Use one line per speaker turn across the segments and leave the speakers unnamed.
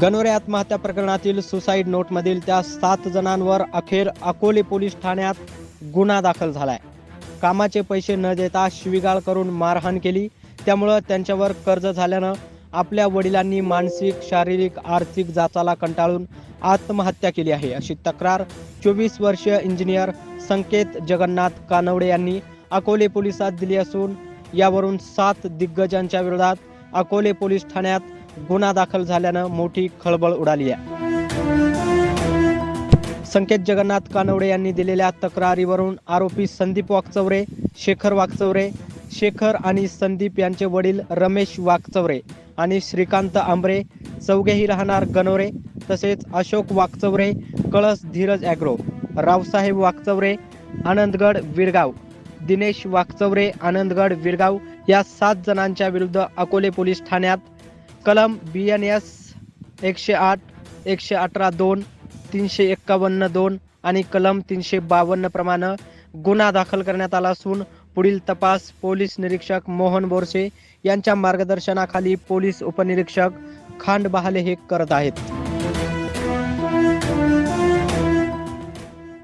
गणोरे आत्महत्या प्रकरणातील सुसाईड नोटमधील त्या सात जणांवर अखेर अकोले पोलीस ठाण्यात गुन्हा दाखल झालाय. कामाचे पैसे न देता शिवीगाळ करून मारहाण केली. त्यामुळं त्यांच्यावर कर्ज झाल्यानं आपल्या वडिलांनी मानसिक शारीरिक आर्थिक जाचाला कंटाळून आत्महत्या केली आहे. अशी तक्रार चोवीस वर्षीय इंजिनियर संकेत जगन्नाथ कानवडे यांनी अकोले पोलिसात दिली असून यावरून सात दिग्गजांच्या विरोधात अकोले पोलीस ठाण्यात गुन्हा दाखल झाल्यानं मोठी खळबळ उडाली आहे. संकेत जगन्नाथ कानवडे यांनी दिलेल्या तक्रारीवरून आरोपी संदीप वाकचौरे शेखर वाकचौरे शेखर आणि संदीप यांचे वडील रमेश वाकचौरे आणि श्रीकांत आंबरे चौघेही राहणार गणोरे तसेच अशोक वाकचौरे कळस धीरज ॲग्रो रावसाहेब वाकचौरे आनंदगड विरगाव दिनेश वाकचौरे आनंदगड विरगाव या सात जणांच्या विरुद्ध अकोले पोलीस ठाण्यात कलम बी एन एस एकशे आठ एकशे अठरा दोन तीनशे एक्कावन्न दोन आणि कलम तीनशे बावन्न प्रमाणे गुन्हा दाखल करण्यात आला असून पुढील तपास पोलीस निरीक्षक मोहन बोरसे यांच्या मार्गदर्शनाखाली पोलीस उपनिरीक्षक खांड बहाले हे करत आहेत.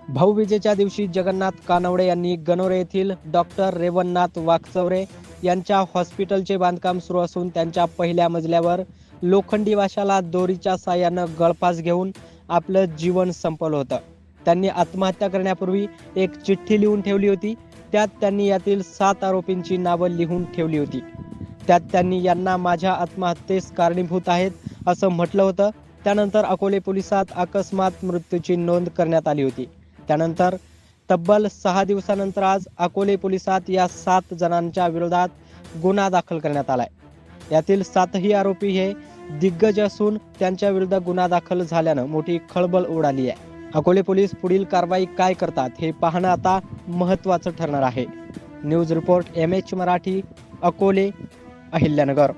भाऊबीजेच्या दिवशी जगन्नाथ कानवडे यांनी गणोरे येथील डॉक्टर रेवणनाथ वाकचवरे यांच्या हॉस्पिटलचे बांधकाम सुरू असून त्यांच्या पहिल्या मजल्यावर लोखंडी वाशाला दोरीच्या साह्यानं गळफास घेऊन आपलं जीवन संपवलं होतं. त्यांनी आत्महत्या करण्यापूर्वी एक चिठ्ठी लिहून ठेवली होती. त्यात त्यांनी यातील सात आरोपींची नावं लिहून ठेवली होती. त्यात त्यांनी यांना माझ्या आत्महत्येस कारणीभूत आहेत असं म्हटलं होतं. त्यानंतर अकोले पोलिसात अकस्मात मृत्यूची नोंद करण्यात आली होती. त्यानंतर तब्बल सहा दिवसानंतर आज अकोले पोलिसात या सात जणांच्या विरोधात गुन्हा दाखल करण्यात आलाय. यातील सातही आरोपी हे दिग्गज असून त्यांच्या विरुद्ध गुन्हा दाखल झाल्यानं मोठी खळबळ उडाली आहे. अकोले पोलीस पुढील कारवाई काय करतात हे पाहणं आता महत्त्वाचं ठरणार आहे. News report M H Marathi Akole Ahilyanagar.